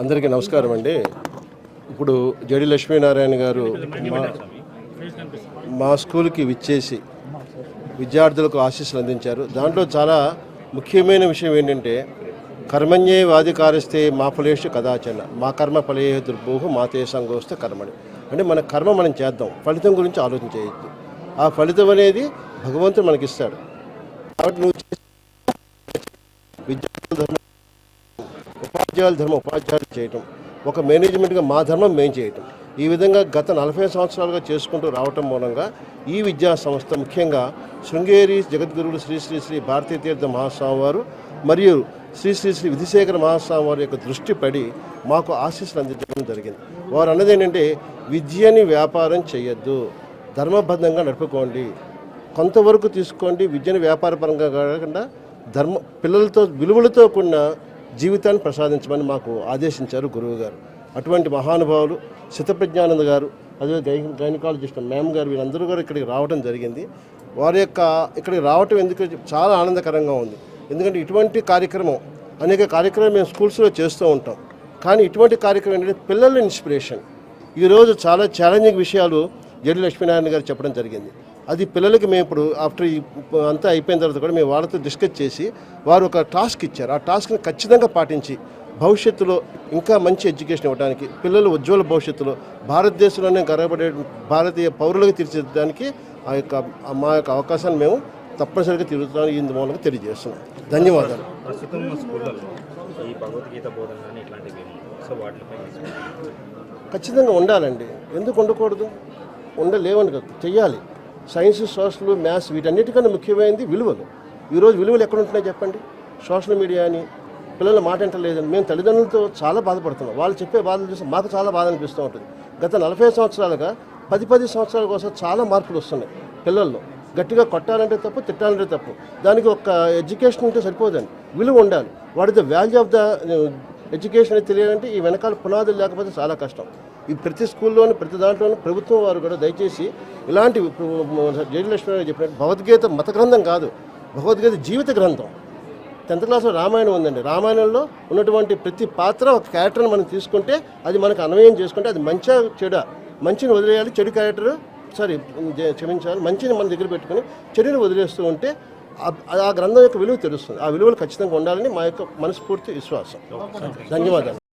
అందరికీ నమస్కారం అండి. ఇప్పుడు జడి లక్ష్మీనారాయణ గారు మా మా స్కూల్కి విచ్చేసి విద్యార్థులకు ఆశీస్సులు అందించారు. దాంట్లో చాలా ముఖ్యమైన విషయం ఏంటంటే కర్మణ్యే వాధికారిస్తే మా ఫలేషు కదాచన మా కర్మ ఫలే దుర్భూహు మా తేసంగోస్తే కర్మని అంటే మన కర్మ మనం చేద్దాం ఫలితం గురించి ఆలోచన చేయొద్దు. ఆ ఫలితం అనేది భగవంతుడు మనకిస్తాడు. కాబట్టి నువ్వు విద్యార్థుల ధర్మ ఉపాధ్యాయుల ధర్మం ఉపాధ్యాయులు చేయటం ఒక మేనేజ్మెంట్గా మా ధర్మం మేము చేయటం. ఈ విధంగా గత నలభై సంవత్సరాలుగా చేసుకుంటూ రావటం మూలంగా ఈ విద్యా సంస్థ ముఖ్యంగా శృంగేరి జగద్గురుడు శ్రీ శ్రీ శ్రీ భారతీయ తీర్థ మహాస్వామి వారు మరియు శ్రీ శ్రీ శ్రీ విధిశేఖర మహాస్వామి వారి యొక్క దృష్టి పడి మాకు ఆశీస్సులు అందించడం జరిగింది. వారు అన్నది ఏంటంటే విద్యని వ్యాపారం చేయొద్దు ధర్మబద్ధంగా నడుపుకోండి. కొంతవరకు తీసుకోండి విద్యను వ్యాపారపరంగా కాకుండా ధర్మ పిల్లలతో విలువలతో కూడిన జీవితాన్ని ప్రసాదించమని మాకు ఆదేశించారు గురువు గారు అటువంటి మహానుభావులు శతప్రజ్ఞానంద గారు అదే గై గైనకాలజిస్ట్ మ్యామ్ గారు వీళ్ళందరూ కూడా ఇక్కడికి రావడం జరిగింది. వారి యొక్క ఇక్కడికి రావటం ఎందుకు చాలా ఆనందకరంగా ఉంది. ఎందుకంటే ఇటువంటి కార్యక్రమం అనేక కార్యక్రమాలు మేము స్కూల్స్లో చేస్తూ ఉంటాం. కానీ ఇటువంటి కార్యక్రమం ఏంటంటే పిల్లల ఇన్స్పిరేషన్. ఈరోజు చాలా ఛాలెంజింగ్ విషయాలు జడి లక్ష్మీనారాయణ గారు చెప్పడం జరిగింది. అది పిల్లలకి మేము ఇప్పుడు ఆఫ్టర్ ఈ అంతా అయిపోయిన తర్వాత కూడా మేము వాళ్ళతో డిస్కస్ చేసి వారు ఒక టాస్క్ ఇచ్చారు. ఆ టాస్క్ని ఖచ్చితంగా పాటించి భవిష్యత్తులో ఇంకా మంచి ఎడ్యుకేషన్ ఇవ్వడానికి పిల్లలు ఉజ్వల భవిష్యత్తులో భారతదేశంలోనే గర్వపడే భారతీయ పౌరులకు తీర్చిదిద్దడానికి ఆ యొక్క మా యొక్క అవకాశాన్ని మేము తప్పనిసరిగా తిరుగుతామని ఈ మూలంగా తెలియజేస్తున్నాం. ధన్యవాదాలు. ప్రస్తుతం ఈ భగవద్గీత బోధన ఇట్లాంటివి. సో వాటిపై. ఖచ్చితంగా ఉండాలండి. ఎందుకు ఉండకూడదు? ఉండలేవని కాదు. చెయ్యాలి. సైన్స్ సోషల్ మ్యాథ్స్ వీటన్నిటికన్నా ముఖ్యమైనది విలువలు. ఈరోజు విలువలు ఎక్కడ ఉంటున్నాయి చెప్పండి? సోషల్ మీడియా అని పిల్లలు మాట వింటలేదని మేము తల్లిదండ్రులతో చాలా బాధపడుతున్నాం. వాళ్ళు చెప్పే బాధలు చూసి మాకు చాలా బాధ అనిపిస్తూ ఉంటుంది. గత నలభై సంవత్సరాలుగా పది పది సంవత్సరాల కోసం చాలా మార్పులు వస్తున్నాయి పిల్లల్లో. గట్టిగా కొట్టాలంటే తప్పు తిట్టాలంటే తప్పు. దానికి ఒక ఎడ్యుకేషన్ ఉంటే సరిపోదండి. విలువ ఉండాలి. What is the value of the education అనేది తెలియాలంటే ఈ వెనకాల పునాదులు లేకపోతే చాలా కష్టం. ఈ ప్రతి స్కూల్లోనూ ప్రతి దాంట్లోనూ ప్రభుత్వం వారు కూడా దయచేసి ఇలాంటి జయలక్ష్మి గారు చెప్పినట్టు భగవద్గీత మత గ్రంథం కాదు. భగవద్గీత జీవిత గ్రంథం. టెన్త్ క్లాస్లో రామాయణం ఉందండి. రామాయణంలో ఉన్నటువంటి ప్రతి పాత్ర ఒక క్యారెక్టర్ని మనం తీసుకుంటే అది మనకు అన్వయం చేసుకుంటే అది మంచిగా చెడ. మంచిని వదిలేయాలి చెడు క్యారెక్టర్ సారీ క్షమించాలి మంచిని మన దగ్గర పెట్టుకుని చెడుని వదిలేస్తూ ఉంటే ఆ గ్రంథం యొక్క విలువ తెలుస్తుంది. ఆ విలువలు ఖచ్చితంగా ఉండాలని మా యొక్క మనస్ఫూర్తి విశ్వాసం. ధన్యవాదాలు.